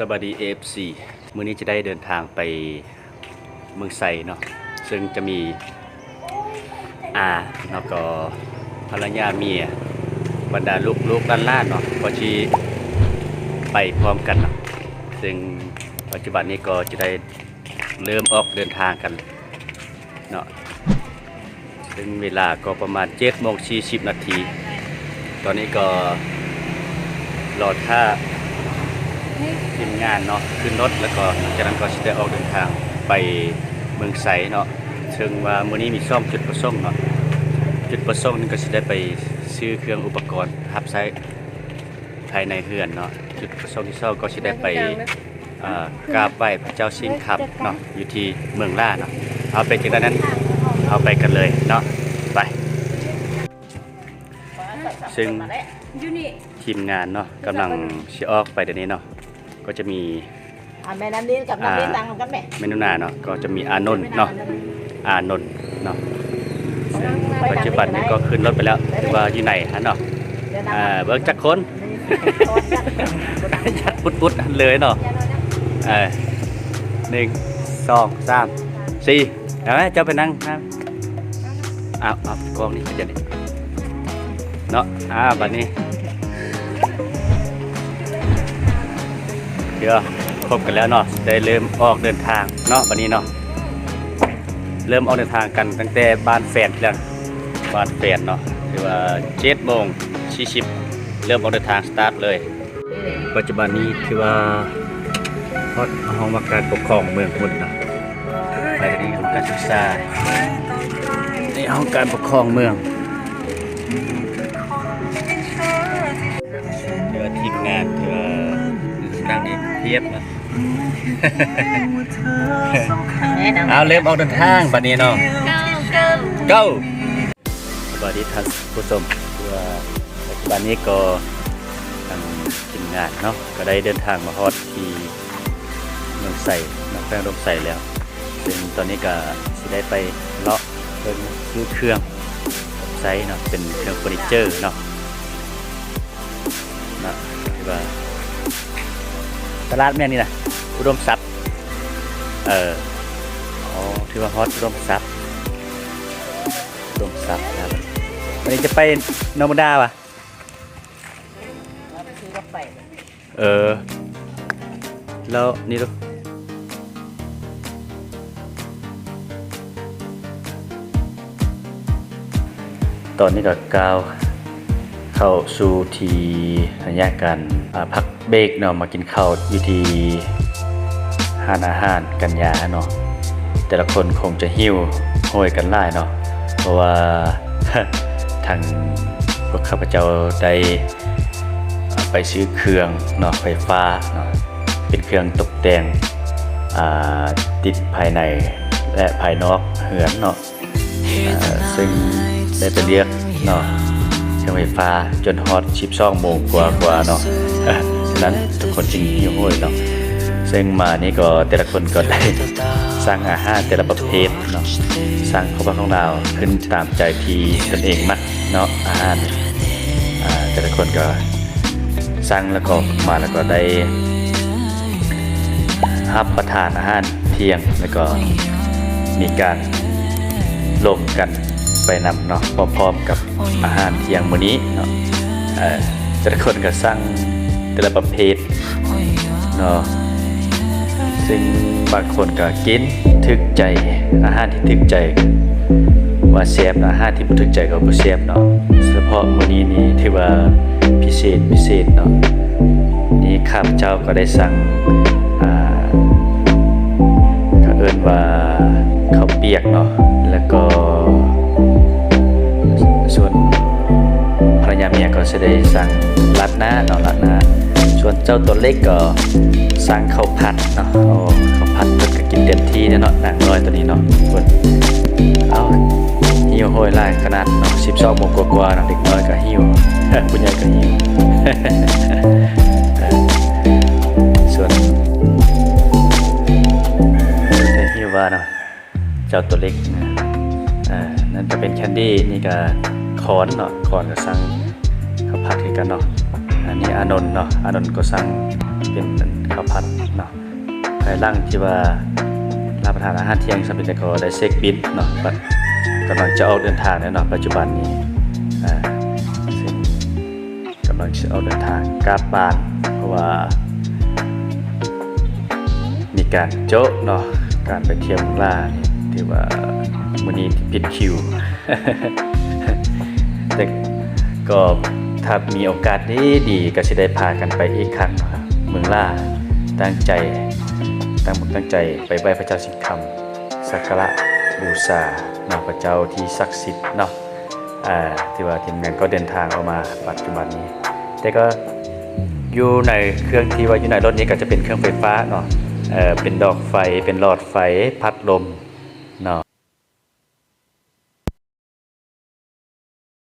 สวัสดี FC มื้อนี้จะได้เดินทางไปเมืองไซเนาะซึ่งจะมีอาแล้วก็ภรรยาเมียบรรดาลูกลูกๆหล้านๆเนาะก็ชีไปพร้อมกันเนาะซึ่งปัจจุบันนี้ก็จะได้เริ่มออกเดินทางกันเนาะซึ่งเวลาก็ประมาณ7โมง40นาที ตอนนี้ก็รอท่า ทีมงานเนาะขึ้นรถแล้วก็หลังจากนั้นก็จะได้ออกเดินทางไปเมืองไสเนาะซึ่งว่ามื้อนี้มีซ่อมจุดประสงค์เนาะจุดประสงค์นี่ก็จะได้ไปซื้อเครื่องอุปกรณ์รับใช้ภายในเฮือนเนาะจุดประสงค์ที่เศร้าก็จะได้ไปอ่ากราบไหว้พระเจ้าชิงคับเนาะอยู่ที่เมืองล่าเนาะเอาไปจากนั้นเอาไปกันเลยเนาะไป ซึ่งอยู่นี่ทีมงานเนาะกำลังสิออกไปเดี๋ยวนี้เนาะ ก็จะมีอ่าแม่น้ำนี้กับน้ำนี้ตังกันแม่เมนูนาเนาะก็จะมีอานนท์เนาะอานนท์เนาะซึ่งปัจจุบันนี้ก็ขึ้นรถไปแล้วหรือว่าอยู่ไหนฮะเนาะอ่าเบิกจักคนยัดปุดปุดๆเลยเนาะเออหนึ่งสองสามสี่เอาไหมเจ้าไปนั่งนั่งเอาเอากองนี้จะดิเนาะอ่าบัดนี้ ดี๋ยวครบกันแล้วเนาะได้เริ่มออกเดินทางเนาะวันนี้เนาะเริ่มออกเดินทางกันตั้งแต่บ้านแฟนแล้วบ้านแฟนเนาะคือว่าเจ็ดโมงสี่สิบเริ่มออกเดินทางสตาร์ทเลย ปัจจุบันนี้ถือว่าฮอดห้องว่าการปกครองเมืองพุทธนะไปที่นี่ของการศึกษาในห้องการปกครองเมือง เทียบนะแม่น้ำเอาเริ่มออกเดินทางบัดนี้เนาะเก้าเก้า go สวัสดีท่านผู้ชมคือว่าปัจจุบันนี้ก็ทางทีมงานเนาะก็ได้เดินทางมาฮอดที่เมืองไส่นักแป้งรมใส่แล้ว ซึ่งตอนนี้ก็สิได้ไปเลาะเพิ่นซื้อเครื่องใช้เนาะเป็นเครื่องเฟอร์นิเจอร์เนาะนะคือว่า ตลาดแม่นี่นะอุดมทรัพย์ เอออ๋อที่ว่าฮอตอุดมทรัพย์รวมทรัพย์ครับวันนี้จะไปนอมดาปะเออ แล้วนี่ดูตอนนี้ก็กาว เข้าสู่ทีสัญญาการพักเบรกเนาะมากินข้าวอยู่ที่หานอาหารกันยาเนาะแต่ละคนคงจะหิ้วโหยกันไล่เนาะเพราะว่าทางพวกข้าพเจ้าได้ไปซื้อเครื่องเนาะไฟฟ้าเนาะเป็นเครื่องตกแต่งติดภายในและภายนอกเหือนเนาะซึ่งได้ไปเรียกเนาะ รื่องไฟฟ้าจนฮอตชิปซ่องโมงกว่ากว่าๆเนาะฉะนั้นทุกคนจึงหิวโหยเนาะซึ่งมานี่ก็แต่ละคนก็ได้สร้างอาหารแต่ละประเภทเนาะสร้างข้าวของเราขึ้นตามใจที่ตนเองมักเนาะอาหารแต่ละคนก็สั่งแล้วก็มาแล้วก็ได้รับประทานอาหารเที่ยงแล้วก็มีการลงกัน ไปนำเนาะพร้อมๆกับอาหารเที่ยงมื้อนี้เนาะเอ่อแต่ละคนก็สั่งแต่ละประเภทเนาะซึ่งบางคนก็กินถึกใจอาหารที่ถึกใจว่าแซ่บนะอาหารที่บ่ถึกใจก็บ่แซ่บเนาะเฉพาะมื้อนี้นี่ถือว่าพิเศษพิเศษเนาะนี่ข้าพเจ้าก็ได้สั่งอ่าเขาเอิ้นว่าข้าวเปียกเนาะแล้วก็ เมียก็จะได้สั่งรัดหน้าเนาะรัดหน้าส่วนเจ้าตัวเล็กก็สั่งข้าวผัดเนาะโอ้ข้าวผัดเพิ่นก็กินเต็มที่เนาะนางน้อยตัวนี้เนาะเพิ่นเอาหิวโหยหลายขนาดเนาะ12โมงกว่าๆเนาะเด็กน้อยก็หิวผู้ใหญ่ก็หิวส่วนแต่หิวว่าเนาะเจ้าตัวเล็กนะอ่านั่นจะเป็นแคนดี้นี่ก็คอนเนาะคอนกับสังาวผัดคือกันเนาะอ่านนี้อานนท์เนาะอานนท์ก็สั่งเป็นข้าวผัดเนาะภายหลังที่ว่ารับประทานอาหารเที่ยงสำเร็จแล้วก็ได้เช็คบิลเนาะกำลังจะออกเดินทางแล้วเนาะปัจจุบันนี้อ่าซึ่งกำลังจะออกเดินทางกลับบ้านเพราะว่า มีการโจ๊ะเนาะการไปเที่ยวล่านี่ที่ว่ามื้อนี้ผิดคิวแต่ก็ ถ้ามีโอกาสดีดีก็จะได้พากันไปอีกครั้งครับเมืองล่าตั้งใจตั้งมุกตั้งใจไปไหว้พระเจ้าสิงคำสักการะบูชาเนาะพระเจ้าที่ศักดิ์สิทธิ์เนาะอ่าที่ว่าทีมงานก็เดินทางออกมาปัจจุบันนี้ แต่ก็อยู่ในเครื่องที่ว่าอยู่ในรถนี้ก็จะเป็นเครื่องไฟฟ้าเนาะเออเป็นดอกไฟเป็นหลอดไฟพัดลมเนาะ